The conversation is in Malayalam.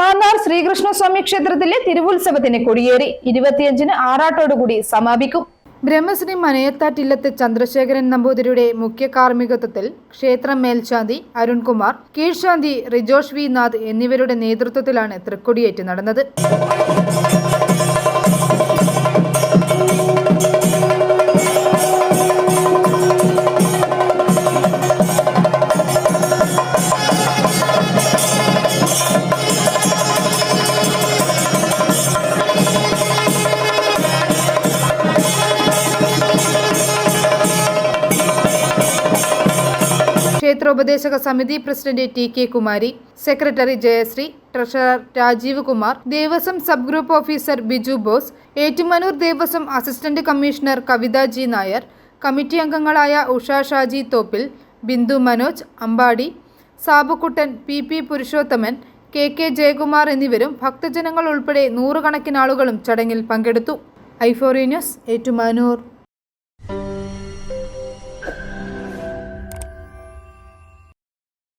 മാന്നാർ ശ്രീകൃഷ്ണസ്വാമി ക്ഷേത്രത്തിലെ തിരുവുത്സവത്തിന് കൊടിയേറി. ഇരുപത്തിയഞ്ചിന് ആറാട്ടോടുകൂടി സമാപിക്കും. ബ്രഹ്മശ്രീ മനയത്താറ്റില്ലത്ത് ചന്ദ്രശേഖരൻ നമ്പൂതിരിയുടെ മുഖ്യ കാർമ്മികത്വത്തിൽ ക്ഷേത്രം മേൽശാന്തി അരുൺകുമാർ കീഴ്ശാന്തി റിജോഷ് വി നാഥ് എന്നിവരുടെ നേതൃത്വത്തിലാണ് തൃക്കൊടിയേറ്റ് നടന്നത്. ക്ഷേത്രോപദേശക സമിതി president T K Kumari secretary Jayashree treasurer Rajeev Kumar Devaswom sub group officer Biju Bose Ettumanoor Devaswom assistant commissioner Kavitha G Nair committee അംഗങ്ങളായ Usha Shaji Thoppil Bindu Manoj Ambadi Sabukuttan P P Purushothaman K K Jayakumar എന്നിവരും ഭക്തജനങ്ങൾ ഉൾപ്പെടെ നൂറുകണക്കിന് ആളുകളും ചടങ്ങിൽ പങ്കെടുത്തു. ഐഫോറി ന്യൂസ് ഏറ്റുമാനൂർ.